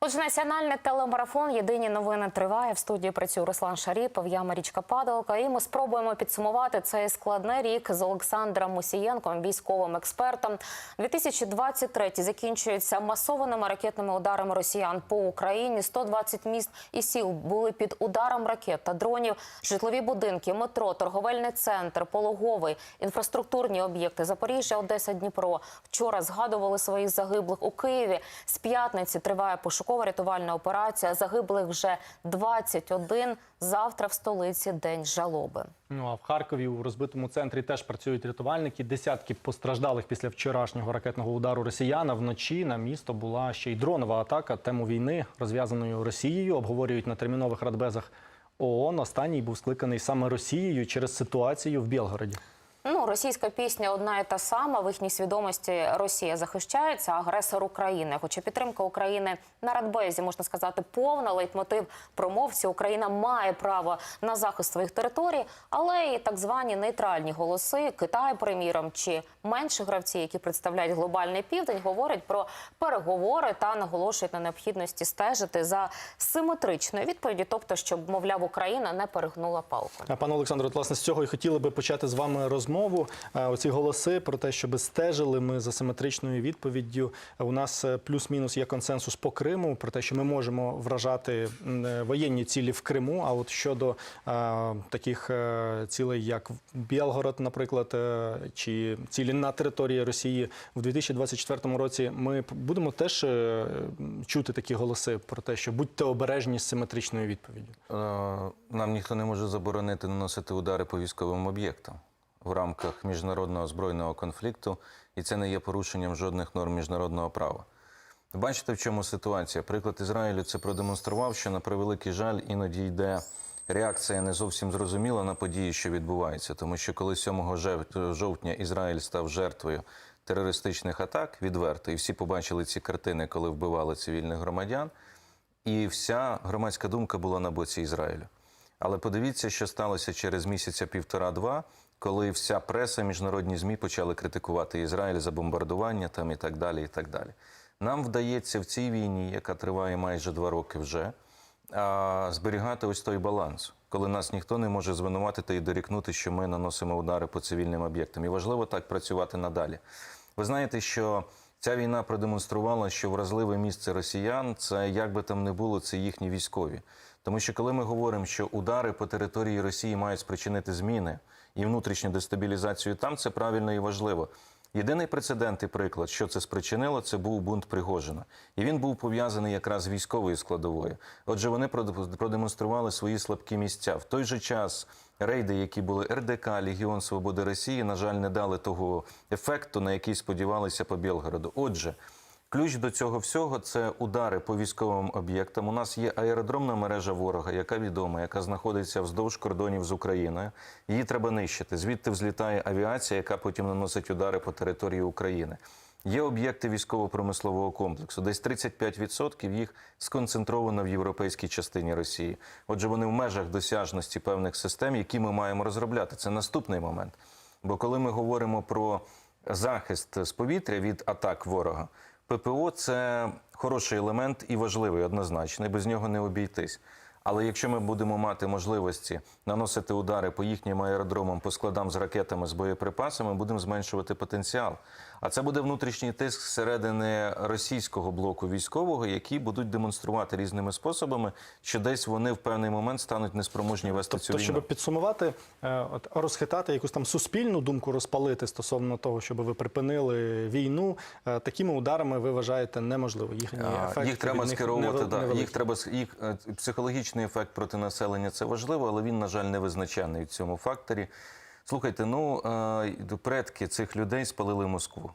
Отже, національний телемарафон Єдині новини триває. В студії працює Руслан Шаріпов, я Марічка Падалка. І ми спробуємо підсумувати цей складний рік з Олександром Мусієнком, військовим експертом. 2023 закінчується масованими ракетними ударами росіян по Україні. 120 міст і сіл були під ударом ракет та дронів. Житлові будинки, метро, торговельний центр, пологовий, інфраструктурні об'єкти Запоріжжя, Одеса, Дніпро. Вчора згадували своїх загиблих у Києві. З п'ятниці триває пошукова рятувальна операція. Загиблих вже 21. Завтра в столиці день жалоби. Ну а в Харкові у розбитому центрі теж працюють рятувальники. Десятки постраждалих після вчорашнього ракетного удару росіяна. Вночі на місто була ще й дронова атака. Тему війни, розв'язаною Росією, обговорюють на термінових радбезах ООН. Останній був скликаний саме Росією через ситуацію в Білгороді. Ну, російська пісня одна і та сама. В їхній свідомості Росія захищається, агресор України. Хоча підтримка України на радбезі можна сказати повна лейтмотив промовці. Україна має право на захист своїх територій, але і так звані нейтральні голоси Китай, приміром, чи менші гравці, які представляють глобальний південь, говорять про переговори та наголошують на необхідності стежити за симетричною відповіді, тобто, щоб мовляв Україна не перегнула палку. А, Пане Олександре, власне, з цього і хотіли би почати з вами розмову. Е, Оці голоси про те, щоб стежили ми за симетричною відповіддю. У нас е, плюс-мінус є консенсус по Криму про те, що ми можемо вражати е, воєнні цілі в Криму. А от щодо таких цілей, як Білгород, наприклад, чи цілі на території Росії в 2024 році, ми будемо теж чути такі голоси про те, що будьте обережні з симетричною відповіддю. Нам ніхто не може заборонити наносити удари по військовим об'єктам в рамках міжнародного збройного конфлікту, і це не є порушенням жодних норм міжнародного права. Бачите, в чому ситуація? Приклад Ізраїлю це продемонстрував, що на превеликий жаль іноді йде реакція не зовсім зрозуміла на події, що відбуваються. Тому що коли 7 жев- жовтня Ізраїль став жертвою терористичних атак відверто, і всі побачили ці картини, коли вбивали цивільних громадян, і вся громадська думка була на боці Ізраїлю. Але подивіться, що сталося через місяця півтора-два, коли вся преса, міжнародні змі почали критикувати Ізраїль за бомбардування там і так далі. і так далі. Нам вдається в цій війні, яка триває майже два роки вже, зберігати ось той баланс, коли нас ніхто не може звинуватити і дорікнути, що ми наносимо удари по цивільним об'єктам. І важливо так працювати надалі. Ви знаєте, що ця війна продемонструвала, що вразливе місце росіян це як би там не було, це їхні військові. Тому що коли ми говоримо, що удари по території Росії мають спричинити зміни і внутрішню дестабілізацію там, це правильно і важливо. Єдиний прецедент і приклад, що це спричинило, це був бунт Пригожина. І він був пов'язаний якраз з військовою складовою. Отже, вони проде- продемонстрували свої слабкі місця. В той же час рейди, які були РДК, Легіон Свободи Росії, на жаль, не дали того ефекту, на який сподівалися по Білгороду. Отже, Ключ до цього всього це удари по військовим об'єктам. У нас є аеродромна мережа ворога, яка відома, яка знаходиться вздовж кордонів з Україною. Її треба нищити. Звідти взлітає авіація, яка потім наносить удари по території України. Є об'єкти військово-промислового комплексу. Десь 35% їх сконцентровано в європейській частині Росії. Отже, вони в межах досяжності певних систем, які ми маємо розробляти. Це наступний момент. Бо коли ми говоримо про захист з повітря від атак ворога, ППО це хороший елемент і важливий однозначно, без нього не обійтись. Але якщо ми будемо мати можливості наносити удари по їхнім аеродромам, по складам з ракетами, з боєприпасами, будемо зменшувати потенціал. А це буде внутрішній тиск зсередини російського блоку військового, які будуть демонструвати різними способами, що десь вони в певний момент стануть неспроможні вести цю Тобто, війну. щоб підсумувати, е, розхитати якусь там суспільну думку, розпалити стосовно того, щоб ви припинили війну, е, такими ударами ви вважаєте неможливо. Їхній А, ефект Їх треба скеровувати. Да. Їх треба їх е, психологічний ефект проти населення це важливо, але він, на жаль, не визначений в цьому факторі. Слухайте, ну е, предки цих людей спалили Москву.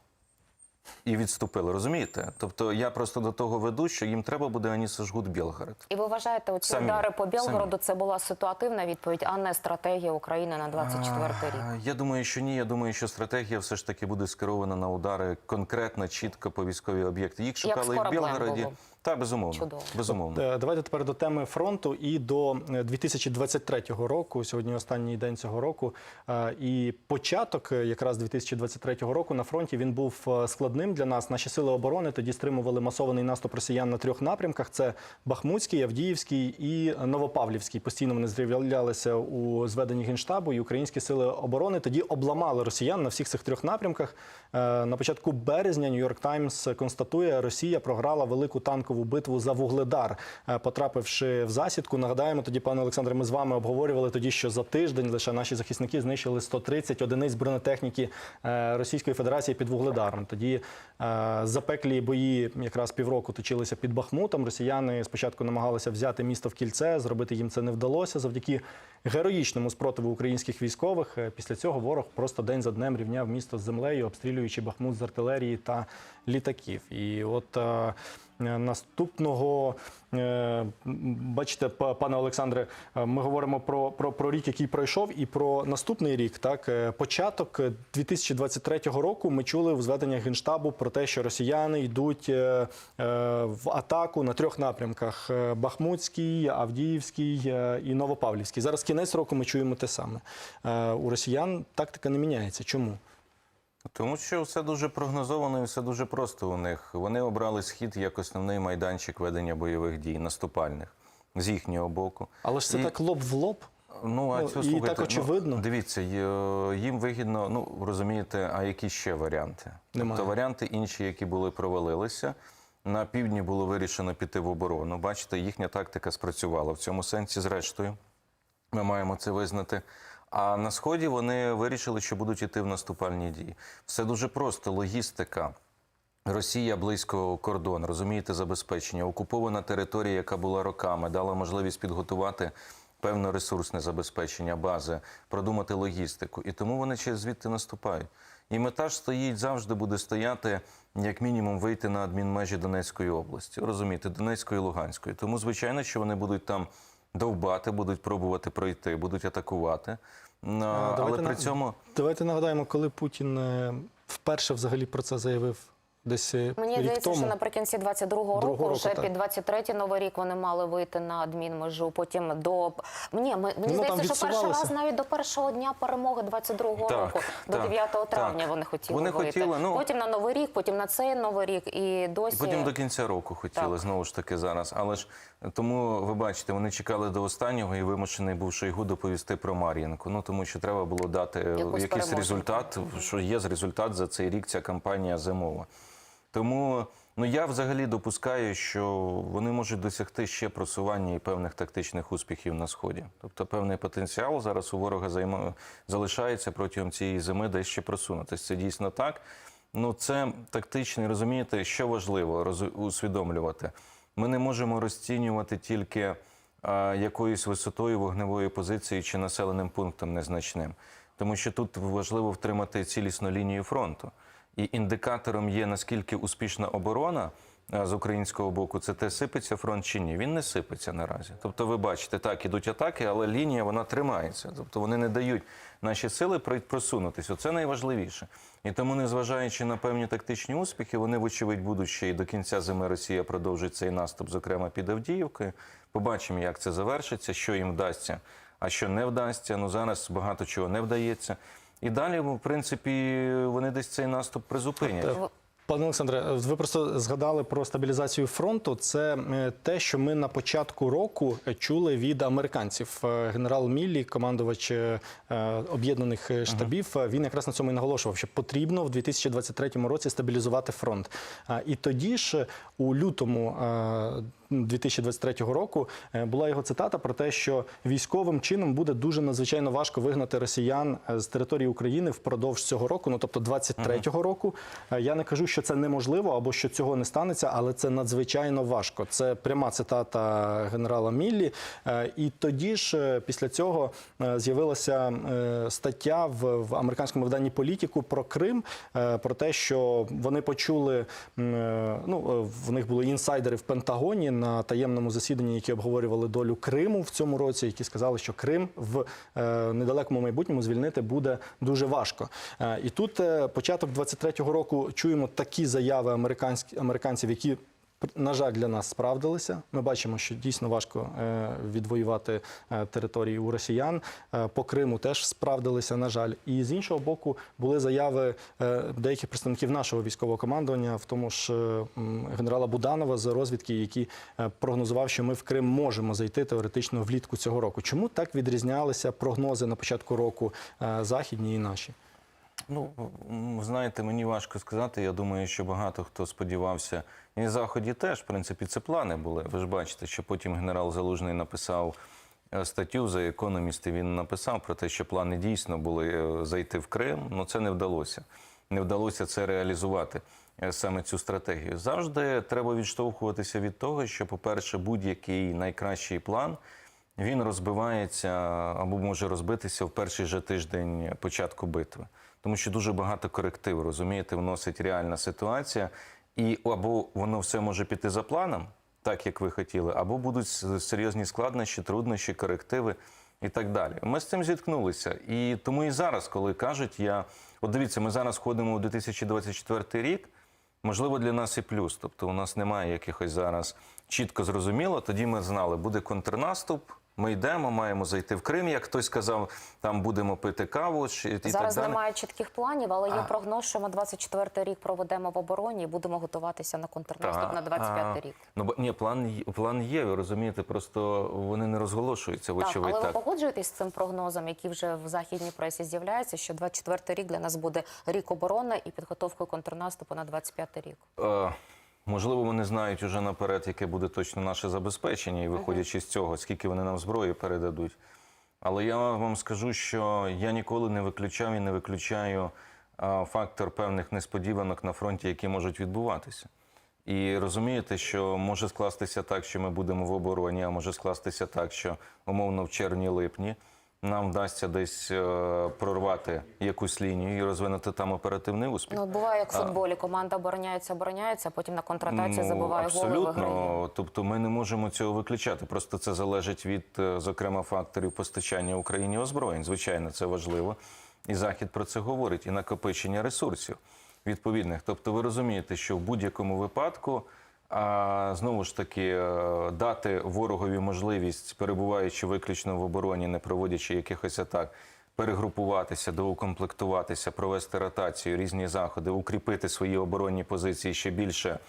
І відступили, розумієте? Тобто я просто до того веду, що їм треба буде ані сожгут Білгород. І ви вважаєте, оці Самі. удари по Білгороду Самі. це була ситуативна відповідь, а не стратегія України на 24 рік? Я думаю, що ні. Я думаю, що стратегія все ж таки буде скерована на удари конкретно, чітко по військові об'єкти. Їх шукали і в Білгороді. Так, безумовно. Чудово. безумовно. Е, Давайте тепер до теми фронту і до е, 2023 року. Сьогодні останній день цього року. Е, І початок е, якраз 2023 року на фронті він був е, складним для нас. Наші сили оборони тоді стримували масований наступ росіян на трьох напрямках: це Бахмутський, Авдіївський і Новопавлівський. Постійно вони з'являлися у зведенні генштабу, і українські сили оборони тоді обламали росіян на всіх цих трьох напрямках. Е, На початку березня Нью-Йорк Таймс констатує, Росія програла велику танкову битву за Вугледар, е, потрапивши в засідку. Нагадаємо, тоді, пане Олександре, ми з вами обговорювали тоді, що за тиждень лише наші захисники знищили 130 одиниць бронетехніки е, Російської Федерації під Вугледаром. Тоді запеклі бої якраз півроку точилися під Бахмутом. Росіяни спочатку намагалися взяти місто в кільце, зробити їм це не вдалося завдяки героїчному спротиву українських військових. Після цього ворог просто день за днем рівняв місто з землею, обстрілюючи Бахмут з артилерії та літаків. І от е, наступного, е, бачите, пане Олександре, е, ми говоримо про, про, про рік, який пройшов, і про наступний рік. Так, початок 2023 року ми чули в зведеннях генштабу про те, що росіяни йдуть в атаку на трьох напрямках: Бахмутський, Авдіївський і Новопавлівський. Зараз кінець року ми чуємо те саме. У росіян тактика не міняється. Чому? Тому що все дуже прогнозовано і все дуже просто у них. Вони обрали схід як основний майданчик ведення бойових дій, наступальних з їхнього боку. Але ж це І- так лоб в лоб. Ну, а Ну, це, і слухайте, так очевидно. Ну, дивіться, їм вигідно, ну розумієте, а які ще варіанти? Немає. Тобто варіанти інші, які були провалилися. На півдні було вирішено піти в оборону. Бачите, їхня тактика спрацювала в цьому сенсі, зрештою. Ми маємо це визнати. А на сході вони вирішили, що будуть іти в наступальні дії. Все дуже просто. Логістика. Росія близько кордону, розумієте, забезпечення, окупована територія, яка була роками, дала можливість підготувати певне ресурсне забезпечення, бази, продумати логістику. І тому вони через звідти наступають. І мета ж стоїть завжди буде стояти, як мінімум, вийти на адмінмежі Донецької області. Розумієте, Донецької і Луганської. Тому, звичайно, що вони будуть там довбати, будуть пробувати пройти, будуть атакувати. Ну, Але при цьому Давайте нагадаємо, коли Путін е, вперше взагалі про це заявив десь е, Мені рік здається, тому. що наприкінці 22-го Другого року, року, вже так. під 23-й новий рік вони мали вийти на адмінмежу. Потім до Ні, ми- мені Ну, здається, що перший раз навіть до першого дня перемоги 22-го Так, року, до так, 9 травня так. вони хотіли Вони вийти. хотіли, ну- Потім на новий рік, потім на цей новий рік, і досі І потім до кінця року хотіли Так. знову ж таки зараз. Але ж тому ви бачите, вони чекали до останнього і вимушений був Шойгу доповісти про Мар'їнку. Ну тому що треба було дати Якусь якийсь переможну. результат, що є з результат за цей рік. Ця кампанія зимова. Тому ну я взагалі допускаю, що вони можуть досягти ще просування і певних тактичних успіхів на сході. Тобто певний потенціал зараз у ворога займа... залишається протягом цієї зими, десь ще просунутися. Це дійсно так. Ну це тактичний, розумієте, що важливо роз... усвідомлювати. Ми не можемо розцінювати тільки а, якоюсь висотою вогневої позиції чи населеним пунктом незначним. Тому що тут важливо втримати цілісну лінію фронту. І індикатором є наскільки успішна оборона з українського боку, це те сипеться фронт чи ні. Він не сипеться наразі. Тобто, ви бачите, так ідуть атаки, але лінія вона тримається. Тобто вони не дають наші сили просунутися. Оце найважливіше. І тому, незважаючи на певні тактичні успіхи, вони, вочевидь, будуть ще і до кінця зими Росія продовжить цей наступ, зокрема під Авдіївкою. Побачимо, як це завершиться, що їм вдасться, а що не вдасться. Ну зараз багато чого не вдається. І далі, в принципі, вони десь цей наступ призупинять. Пане Олександре, ви просто згадали про стабілізацію фронту. Це е, те, що ми на початку року чули від американців. Е, Генерал Міллі, командувач е, об'єднаних штабів, він якраз на цьому і наголошував, що потрібно в 2023 році стабілізувати фронт. І тоді ж у лютому 2023 року е, була його цитата про те, що військовим чином буде дуже надзвичайно важко вигнати росіян е, з території України впродовж цього року, ну тобто 23-го року. Е, Я не кажу, що це неможливо або що цього не станеться, але це надзвичайно важко. Це пряма цитата генерала Міллі. І тоді ж після цього з'явилася стаття в, американському виданні політику про Крим, про те, що вони почули. Ну, в них були інсайдери в Пентагоні на таємному засіданні, які обговорювали долю Криму в цьому році, які сказали, що Крим в е, недалекому майбутньому звільнити буде дуже важко. Е, І тут е, початок 23-го року чуємо такі заяви американців, які на жаль, для нас справдилися. Ми бачимо, що дійсно важко е, відвоювати е, території у росіян. Е, По Криму теж справдилися, на жаль. І з іншого боку, були заяви деяких представників нашого військового командування, в тому ж генерала Буданова з розвідки, який прогнозував, що ми в Крим можемо зайти теоретично влітку цього року. Чому так відрізнялися прогнози на початку року західні і наші? Ну, знаєте, мені важко сказати. Я думаю, що багато хто сподівався, і на заході теж, в принципі, це плани були. Ви ж бачите, що потім генерал Залужний написав е, статтю за економіст, і він написав про те, що плани дійсно були е, зайти в Крим. але це не вдалося. Не вдалося це реалізувати е, саме цю стратегію. Завжди треба відштовхуватися від того, що, по-перше, будь-який найкращий план він розбивається або може розбитися в перший же тиждень початку битви. Тому що дуже багато коректив, розумієте, вносить реальна ситуація, і або воно все може піти за планом, так як ви хотіли, або будуть серйозні складнощі, труднощі, корективи і так далі. Ми з цим зіткнулися. І тому і зараз, коли кажуть, я от дивіться, ми зараз входимо у 2024 рік. Можливо, для нас і плюс. Тобто, у нас немає якихось зараз чітко зрозуміло. Тоді ми знали, буде контрнаступ. Ми йдемо, маємо зайти в Крим. Як хтось сказав, там будемо пити каву чи- і Зараз так далі. немає чітких планів, але є прогноз, що ми 24 рік проведемо в обороні і будемо готуватися на контрнаступ на 25 а, рік. Ну бо ні, план план є. Ви розумієте, просто вони не розголошуються. Так, але ви погоджуєтесь з цим прогнозом, який вже в західній пресі з'являється, що 24 рік для нас буде рік оборони і підготовкою контрнаступу на 25 рік. Е, Можливо, вони знають уже наперед, яке буде точно наше забезпечення, і виходячи з цього, скільки вони нам зброї передадуть. Але я вам скажу, що я ніколи не виключав і не виключаю фактор певних несподіванок на фронті, які можуть відбуватися. І розумієте, що може скластися так, що ми будемо в обороні, а може скластися так, що умовно в червні-липні нам вдасться десь е, прорвати якусь лінію і розвинути там оперативний успіх. Ну, буває як в футболі. Команда обороняється, обороняється, а потім на контратації забиває гол і виграє. абсолютно. Тобто ми не можемо цього виключати. Просто це залежить від, е, зокрема, факторів постачання Україні озброєнь. Звичайно, це важливо. І Захід про це говорить, і накопичення ресурсів відповідних. Тобто, ви розумієте, що в будь-якому випадку. А знову ж таки е, дати ворогові можливість, перебуваючи виключно в обороні, не проводячи якихось атак, перегрупуватися, доукомплектуватися, провести ротацію, різні заходи, укріпити свої оборонні позиції ще більше,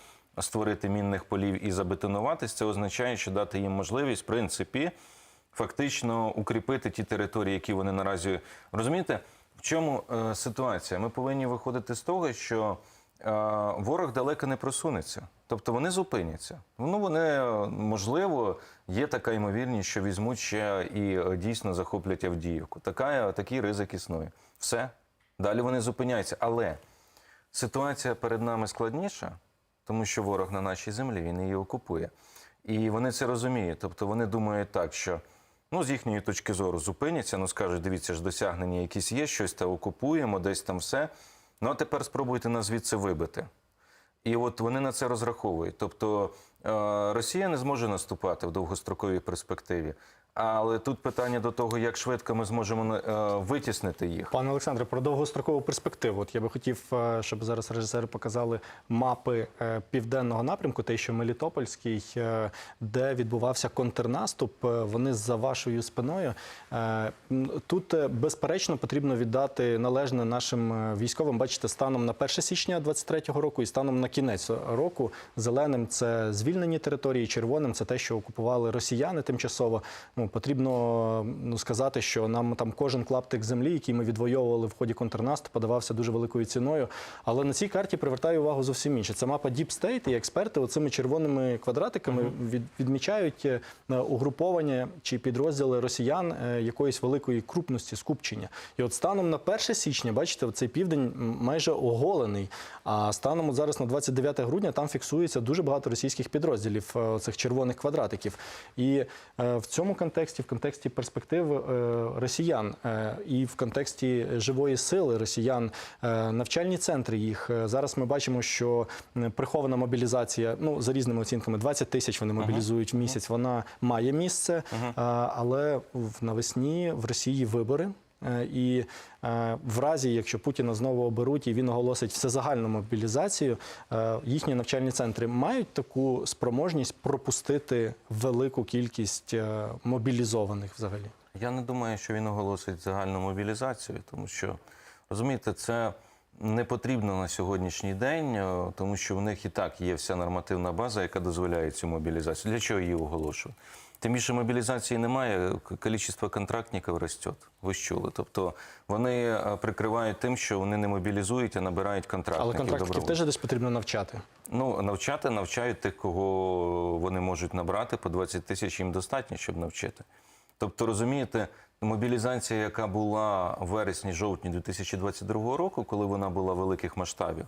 створити мінних полів і забетонуватись, це означає, що дати їм можливість, в принципі, фактично укріпити ті території, які вони наразі розумієте. В чому е, ситуація? Ми повинні виходити з того, що ворог далеко не просунеться. Тобто вони зупиняться. Ну вони е, можливо є така ймовірність, що візьмуть ще і е, дійсно захоплять Авдіївку. Така, такий ризик існує. Все. Далі вони зупиняються. Але ситуація перед нами складніша, тому що ворог на нашій землі він її окупує. І вони це розуміють. Тобто вони думають так, що ну, з їхньої точки зору зупиняться, ну скажуть, дивіться ж, досягнення якісь є, щось та окупуємо, десь там все. Ну а тепер спробуйте нас звідси вибити. І от вони на це розраховують. Тобто е, Росія не зможе наступати в довгостроковій перспективі. Але тут питання до того, як швидко ми зможемо е, витіснити їх. Пане Олександре, про довгострокову перспективу. От я би хотів, е, щоб зараз режисери показали мапи е, південного напрямку, той, що Мелітопольський, де відбувався контрнаступ. Вони за вашою спиною. Тут безперечно потрібно віддати належне нашим військовим. Бачите, станом на 1 січня 23-го року і станом на кінець року. Зеленим це звільнені території, червоним це те, що окупували росіяни тимчасово. Ну потрібно ну сказати, що нам там кожен клаптик землі, який ми відвоювали в ході контрнаступу, давався дуже великою ціною. Але на цій карті привертаю увагу зовсім інше. Це мапа Deep State, і експерти оцими червоними квадратиками від, відмічають е, угруповання чи підрозділи росіян е, якоїсь великої крупності скупчення. І от станом на 1 січня, бачите, цей південь майже оголений. А станом от зараз на 29 грудня там фіксується дуже багато російських підрозділів е, цих червоних квадратиків. І в цьому контексті, в контексті перспектив е, росіян е, і в контексті живої сили росіян, е, навчальні центри їх зараз ми бачимо, що прихована мобілізація, ну за різними оцінками, 20 тисяч вони мобілізують в місяць. Вона має місце, але в навесні в Росії вибори. Е, І е, в разі, якщо Путіна знову оберуть і він оголосить всезагальну мобілізацію, е, їхні навчальні центри мають таку спроможність пропустити велику кількість мобілізованих взагалі. Я не думаю, що він оголосить загальну мобілізацію, тому що розумієте, це не потрібно на сьогоднішній день, тому що в них і так є вся нормативна база, яка дозволяє цю мобілізацію. Для чого її оголошують? Тим більше мобілізації немає, кількість контрактників росте. Ви ж чули. Тобто вони е, прикривають тим, що вони не мобілізують, а набирають Але контрактників. контрактників добровольців. теж десь потрібно навчати. Ну, навчати навчають тих, кого вони можуть набрати, по 20 тисяч їм достатньо, щоб навчити. Тобто, розумієте, мобілізація, яка була в вересні-жовтні 2022 року, коли вона була великих масштабів,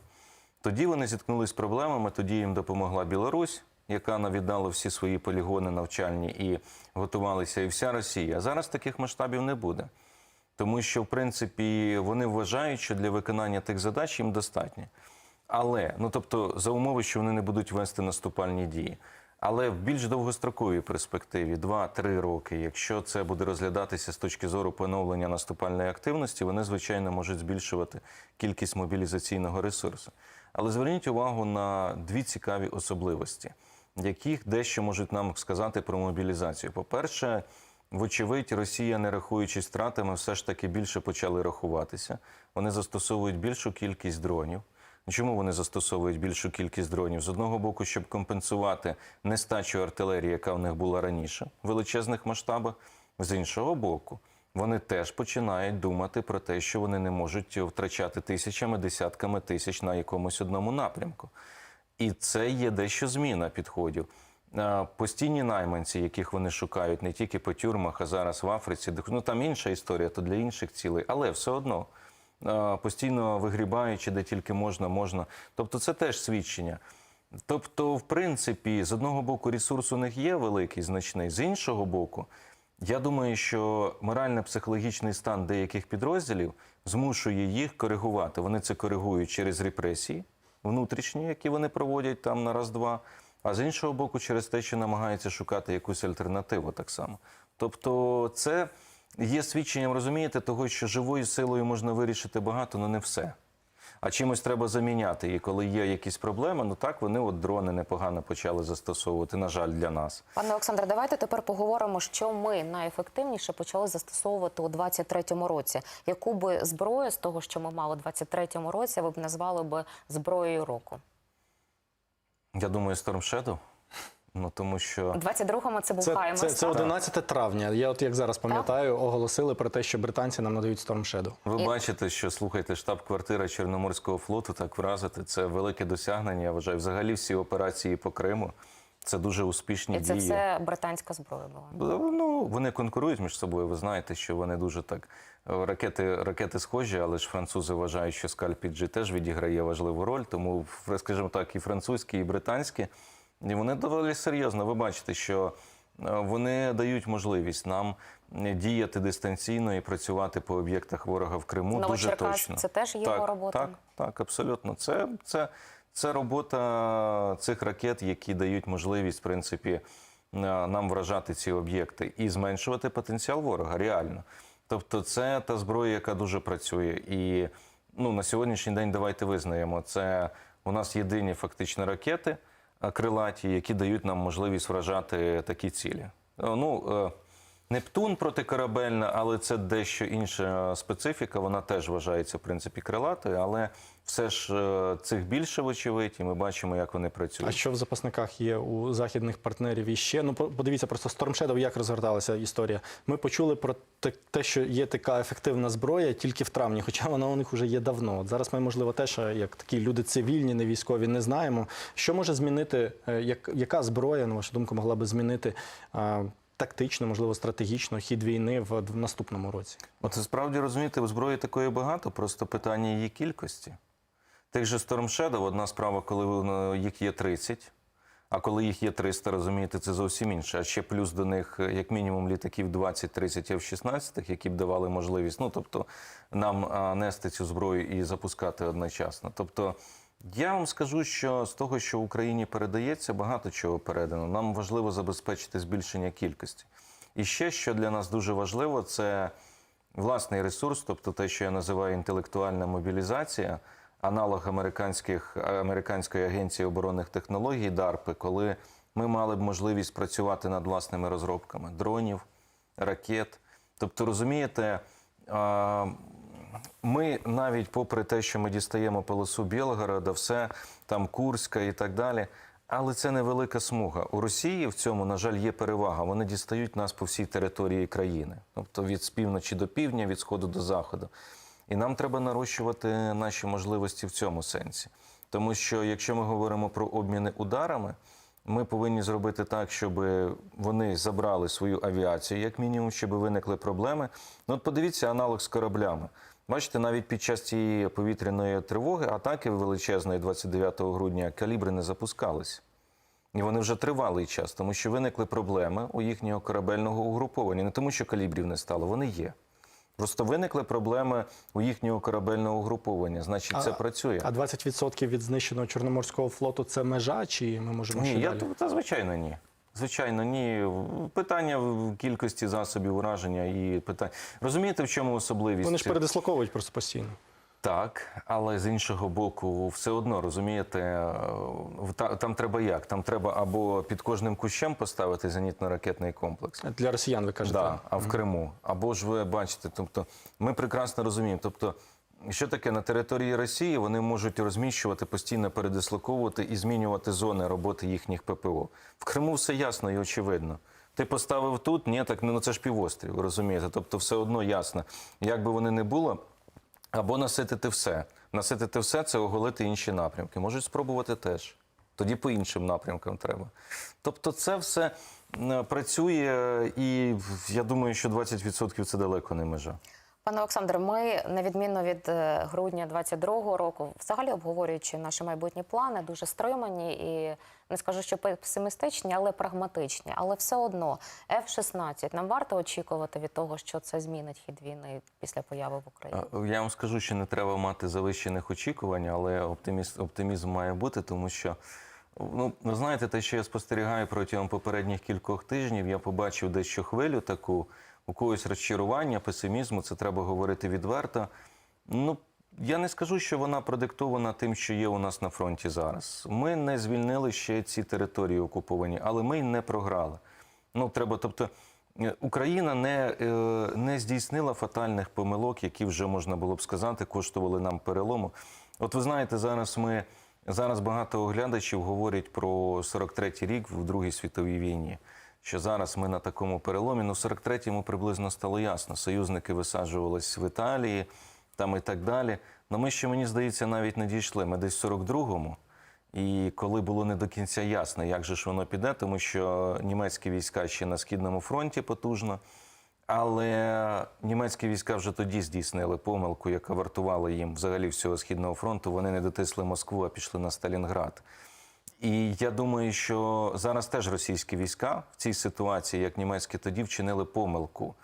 тоді вони зіткнулися з проблемами, тоді їм допомогла Білорусь, яка навіддала всі свої полігони навчальні і готувалися, і вся Росія. А зараз таких масштабів не буде. Тому що, в принципі, вони вважають, що для виконання тих задач їм достатньо. Але, ну тобто, за умови, що вони не будуть вести наступальні дії. Але в більш довгостроковій перспективі, 2-3 роки, якщо це буде розглядатися з точки зору поновлення наступальної активності, вони, звичайно, можуть збільшувати кількість мобілізаційного ресурсу. Але зверніть увагу на дві цікаві особливості, яких дещо можуть нам сказати про мобілізацію. По-перше, Вочевидь, Росія, не рахуючись втратами, все ж таки більше почали рахуватися. Вони застосовують більшу кількість дронів. Чому вони застосовують більшу кількість дронів? З одного боку, щоб компенсувати нестачу артилерії, яка в них була раніше, в величезних масштабах. З іншого боку, вони теж починають думати про те, що вони не можуть втрачати тисячами, десятками тисяч на якомусь одному напрямку. І це є дещо зміна підходів. Е, Постійні найманці, яких вони шукають не тільки по тюрмах, а зараз в Африці, ну там інша історія, то для інших цілей, але все одно е, постійно вигрібаючи, де тільки можна, можна. Тобто це теж свідчення. Тобто, в принципі, з одного боку, ресурс у них є великий, значний, з іншого боку, я думаю, що морально-психологічний стан деяких підрозділів змушує їх коригувати. Вони це коригують через репресії внутрішні, які вони проводять там на раз-два. А з іншого боку, через те, що намагаються шукати якусь альтернативу так само. Тобто, це є свідченням, розумієте, того, що живою силою можна вирішити багато, але не все. А чимось треба заміняти. І коли є якісь проблеми, ну так вони от дрони непогано почали застосовувати, на жаль, для нас. Пане Олександре, давайте тепер поговоримо, що ми найефективніше почали застосовувати у 23-му році. Яку би зброю з того, що ми мали у 23-му році, ви б назвали би зброєю року? Я думаю, Storm Shadow. Ну тому що У 22-му це був Це, Хаймерс. це, це 11 травня. Я от як зараз пам'ятаю, оголосили про те, що британці нам надають Storm Shadow. ви І- бачите, що слухайте, штаб-квартира Чорноморського флоту так вразити. Це велике досягнення. Я вважаю, взагалі всі операції по Криму. Це дуже успішні І це дії. все британська зброя була. Ну, вони конкурують між собою. Ви знаєте, що вони дуже так е, ракети, ракети схожі, але ж французи вважають, що Скальп PG теж відіграє важливу роль. Тому, скажімо так, і французькі, і британські, і вони доволі серйозно. Ви бачите, що е, вони дають можливість нам е, діяти дистанційно і працювати по об'єктах ворога в Криму дуже точно. це теж його так, робота? Так, так, абсолютно. Це, це, це робота цих ракет, які дають можливість, в принципі, е, нам вражати ці об'єкти і зменшувати потенціал ворога реально. Тобто, це та зброя, яка дуже працює. І ну, на сьогоднішній день давайте визнаємо, це у нас єдині фактично ракети крилаті, які дають нам можливість вражати такі цілі. Е, Ну, е, Нептун протикорабельна, але це дещо інша специфіка. Вона теж вважається в принципі крилатою, але все ж е, цих більше вочевидь, і ми бачимо, як вони працюють. А що в запасниках є у західних партнерів іще? Ну, подивіться, просто Storm Shadow, як розгорталася історія. Ми почули про те- що є така ефективна зброя тільки в травні, хоча вона у них вже є давно. От зараз ми, можливо, теж як такі люди цивільні, не військові, не знаємо. Що може змінити, е, як, яка зброя, на вашу думку, могла би змінити тактично, можливо, стратегічно хід війни в, в наступному році? От справді розумієте, зброї такої багато, просто питання її кількості. Тих же Storm Shadow, одна справа, коли їх є 30, а коли їх є 300, розумієте, це зовсім інше. А ще плюс до них, е, як мінімум, літаків 20-30 F-16, які б давали можливість, ну тобто нам нести цю зброю і запускати одночасно. Тобто, я вам скажу, що з того, що в Україні передається, багато чого передано. Нам важливо забезпечити збільшення кількості. І ще, що для нас дуже важливо, це власний ресурс, тобто те, що я називаю інтелектуальна мобілізація, аналог американських, американської агенції оборонних технологій DARPA, коли ми мали б можливість працювати над власними розробками дронів, ракет. Тобто, розумієте, ми навіть попри те, що ми дістаємо полосу Білгорода, все там Курська і так далі. Але це невелика смуга. У Росії в цьому, на жаль, є перевага. Вони дістають нас по всій території країни, тобто від з півночі до півдня, від сходу до заходу. І нам треба нарощувати наші можливості в цьому сенсі. Тому що якщо ми говоримо про обміни ударами, ми повинні зробити так, щоб вони забрали свою авіацію, як мінімум, щоб виникли проблеми. Ну, от подивіться аналог з кораблями. Бачите, навіть під час цієї повітряної тривоги, атаки величезної 29 грудня, калібри не запускалися. І вони вже тривалий час, тому що виникли проблеми у їхнього корабельного угруповання. Не тому, що калібрів не стало, вони є. Просто виникли проблеми у їхнього корабельного угруповання. Значить, це працює. А 20% від знищеного Чорноморського флоту це межа, чи ми можемо Ні, ще я далі? та звичайно ні. Звичайно, ні. Питання в кількості засобів ураження і питання. Розумієте, в чому особливість? Вони ж передислоковують просто постійно. Так, але з іншого боку, все одно розумієте, е, там треба як? Там треба або під кожним кущем поставити зенітно-ракетний комплекс. Для росіян ви кажете. Да, а в Криму. Або ж ви бачите, тобто ми прекрасно розуміємо. Тобто, що таке на території Росії вони можуть розміщувати, постійно передислоковувати і змінювати зони роботи їхніх ППО. В Криму все ясно і очевидно. Ти поставив тут, ні, так ну це ж півострів, розумієте? Тобто, все одно ясно. Як би вони не було, або наситити все. Наситити все це оголити інші напрямки. Можуть спробувати теж. Тоді по іншим напрямкам треба. Тобто, це все працює, і я думаю, що 20% це далеко не межа. Пане Олександре, ми на відміну від е, грудня 22-го року, взагалі обговорюючи наші майбутні плани, дуже стримані і не скажу, що песимістичні, але прагматичні. Але все одно F-16 нам варто очікувати від того, що це змінить хід війни після появи в Україні. Я вам скажу, що не треба мати завищених очікувань, але оптимізм, оптимізм має бути, тому що. Ну, знаєте, те, що я спостерігаю протягом попередніх кількох тижнів, я побачив дещо хвилю таку, у когось розчарування, песимізму, це треба говорити відверто. Ну, я не скажу, що вона продиктована тим, що є у нас на фронті зараз. Ми не звільнили ще ці території окуповані, але ми й не програли. Ну, треба, тобто, е, Україна не, е, не здійснила фатальних помилок, які вже можна було б сказати, коштували нам перелому. От ви знаєте, зараз ми зараз багато оглядачів говорять про 43-й рік в Другій світовій війні. Що зараз ми на такому переломі. Ну, в 43-му приблизно стало ясно. Союзники висаджувались в Італії, там і так далі. Ну ми ще, мені здається, навіть не дійшли. Ми десь в 42-му. І коли було не до кінця ясно, як же ж воно піде, тому що німецькі війська ще на східному фронті потужно. Але німецькі війська вже тоді здійснили помилку, яка вартувала їм взагалі всього східного фронту. Вони не дотисли Москву, а пішли на Сталінград. І я думаю, що зараз теж російські війська в цій ситуації, як німецькі тоді, вчинили помилку.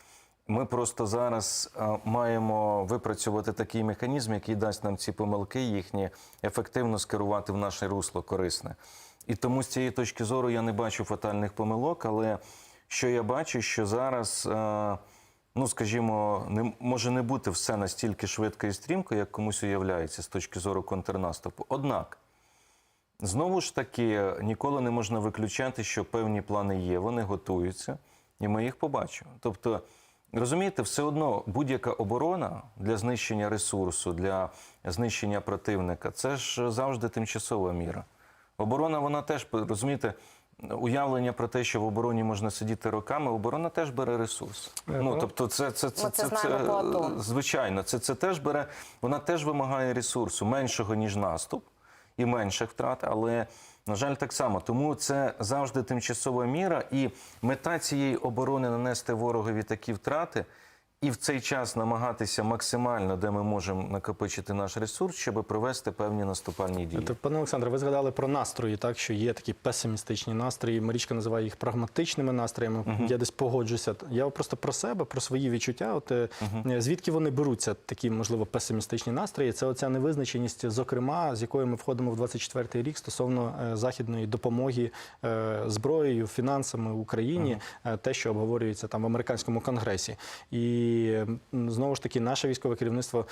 Ми просто зараз маємо випрацювати такий механізм, який дасть нам ці помилки їхні ефективно скерувати в наше русло корисне. І тому з цієї точки зору я не бачу фатальних помилок, але що я бачу, що зараз, ну скажімо, не може не бути все настільки швидко і стрімко, як комусь уявляється з точки зору контрнаступу. Однак. Знову ж таки, ніколи не можна виключати, що певні плани є, вони готуються, і ми їх побачимо. Тобто, розумієте, все одно будь-яка оборона для знищення ресурсу, для знищення противника це ж завжди тимчасова міра. Оборона, вона теж, розумієте, уявлення про те, що в обороні можна сидіти роками, оборона теж бере ресурс. Ну, тобто, це, це, це, це по АТО. звичайно, це, це теж бере, вона теж вимагає ресурсу меншого, ніж наступ і менших втрат, але на жаль, так само. Тому це завжди тимчасова міра, і мета цієї оборони нанести ворогові такі втрати. І в цей час намагатися максимально, де ми можемо накопичити наш ресурс, щоб провести певні наступальні дії. От, Пане Олександре, ви згадали про настрої, так що є такі песимістичні настрої. Марічка називає їх прагматичними настроями. Я десь погоджуся. Я просто про себе, про свої відчуття. От е, звідки вони беруться, такі можливо песимістичні настрої? Це оця невизначеність, зокрема, з якою ми входимо в 24-й рік стосовно е, західної допомоги е, зброєю, фінансами Україні, е, те, що обговорюється там в американському конгресі. І І знову ж таки, наше військове керівництво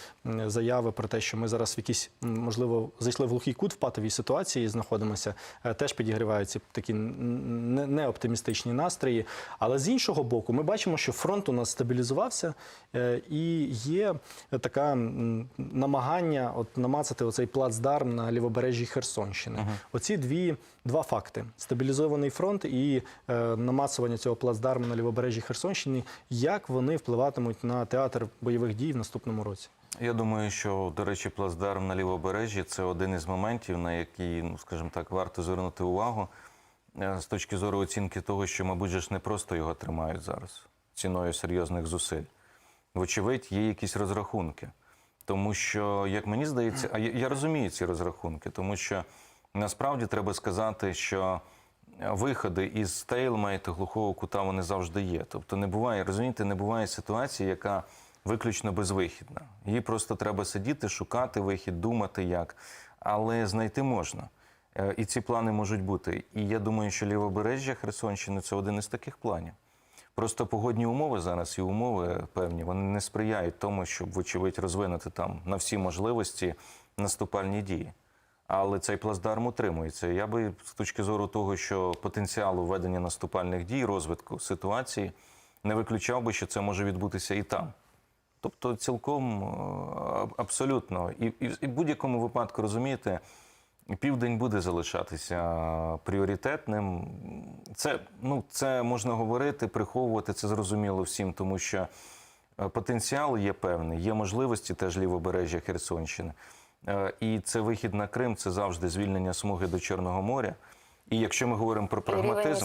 заяви про те, що ми зараз в якійсь, можливо, зайшли в глухий кут в патовій ситуації, знаходимося, е, теж підігрівають ці такі неоптимістичні настрої. Але з іншого боку, ми бачимо, що фронт у нас стабілізувався, е, і є така намагання от намацати оцей плацдарм на лівобережжі Херсонщини. Оці дві два факти: стабілізований фронт і е, намацування цього плацдарму на лівобережжі Херсонщини. Як вони впливатимуть на театр бойових дій в наступному році? Я думаю, що, до речі, плацдарм на лівобережжі це один із моментів, на який, ну скажімо так, варто звернути увагу е, з точки зору оцінки того, що, мабуть, ж не просто його тримають зараз ціною серйозних зусиль. Вочевидь, є якісь розрахунки. Тому що, як мені здається, а я розумію ці розрахунки, тому що насправді треба сказати, що е, виходи із стейлмейту, глухого кута вони завжди є. Тобто не буває, розумієте, не буває ситуації, яка виключно безвихідна. Її просто треба сидіти, шукати вихід, думати як. Але знайти можна. Е, І ці плани можуть бути. І я думаю, що лівобережжя Херсонщини це один із таких планів. Просто погодні умови зараз і умови певні вони не сприяють тому, щоб, вочевидь, розвинути там на всі можливості наступальні дії. Але цей плацдарм утримується. Я би з точки зору того, що потенціалу ведення наступальних дій, розвитку ситуації, не виключав би, що це може відбутися і там. Тобто, цілком е, абсолютно. І, і, в будь-якому випадку розумієте, південь буде залишатися пріоритетним. Це, ну, це можна говорити, приховувати, це зрозуміло всім, тому що е, потенціал є певний, є можливості теж лівобережжя Херсонщини. Е, І це вихід на Крим, це завжди звільнення смуги до Чорного моря. І якщо ми говоримо про прагматизм,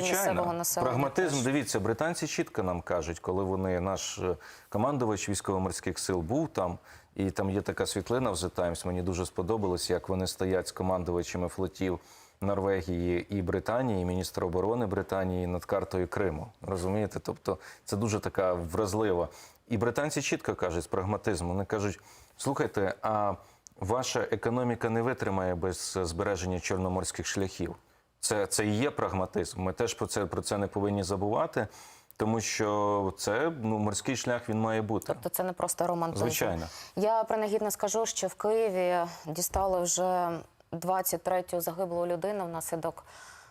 місцев- населення прагматизм, дивіться, британці чітко нам кажуть, коли вони, наш е, командувач військово-морських сил був там, і там є така світлина в The Times, мені дуже сподобалось, як вони стоять з командувачами флотів Норвегії і Британії, і міністр оборони Британії над картою Криму. Розумієте? Тобто це дуже така вразлива. І британці чітко кажуть з прагматизму. Вони кажуть: слухайте, а ваша економіка не витримає без збереження чорноморських шляхів. Це, це і є прагматизм. Ми теж про це, про це не повинні забувати, тому що це ну, морський шлях він має бути. Тобто це не просто романтизм. Звичайно. Я принагідно скажу, що в Києві дістали вже 23-ю загиблу людину внаслідок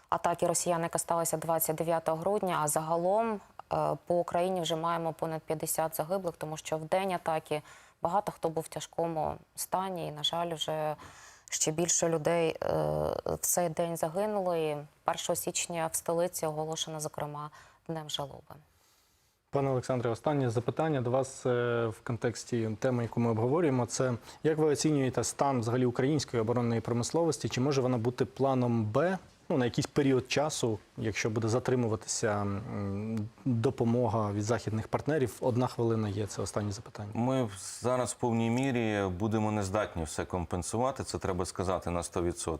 атаки росіян, яка сталася 29 грудня. А загалом по Україні вже маємо понад 50 загиблих, тому що в день атаки багато хто був в тяжкому стані, і, на жаль, вже ще більше людей е, в цей день загинуло. І 1 січня в столиці оголошено, зокрема, днем жалоби. Пане Олександре, останнє запитання до вас е, в контексті теми, яку ми обговорюємо. Це як ви оцінюєте стан взагалі української оборонної промисловості? Чи може вона бути планом Б ну, на якийсь період часу, якщо буде затримуватися допомога від західних партнерів? Одна хвилина є це останнє запитання. Ми зараз в повній мірі будемо нездатні все компенсувати, це треба сказати на 100%.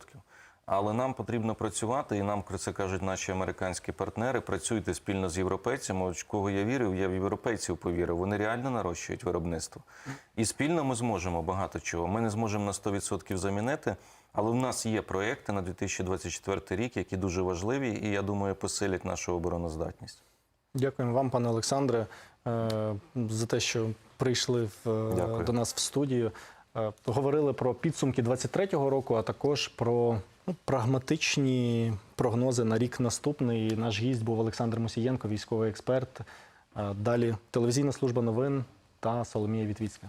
Але нам потрібно працювати, і нам про це кажуть наші американські партнери. Працюйте спільно з європейцями. От в кого я вірив, я в європейців повірив. Вони реально нарощують виробництво. І спільно ми зможемо багато чого. Ми не зможемо на 100% замінити, але в нас є проекти на 2024 рік, які дуже важливі, і я думаю, посилять нашу обороноздатність. Дякуємо вам, пане Олександре, е, за те, що прийшли в, е, Дякую. до нас в студію. Е, Говорили про підсумки 23-го року, а також про прагматичні прогнози на рік наступний. Наш гість був Олександр Мусієнко, військовий експерт. Е, Далі телевізійна служба новин та Соломія Вітвіцька.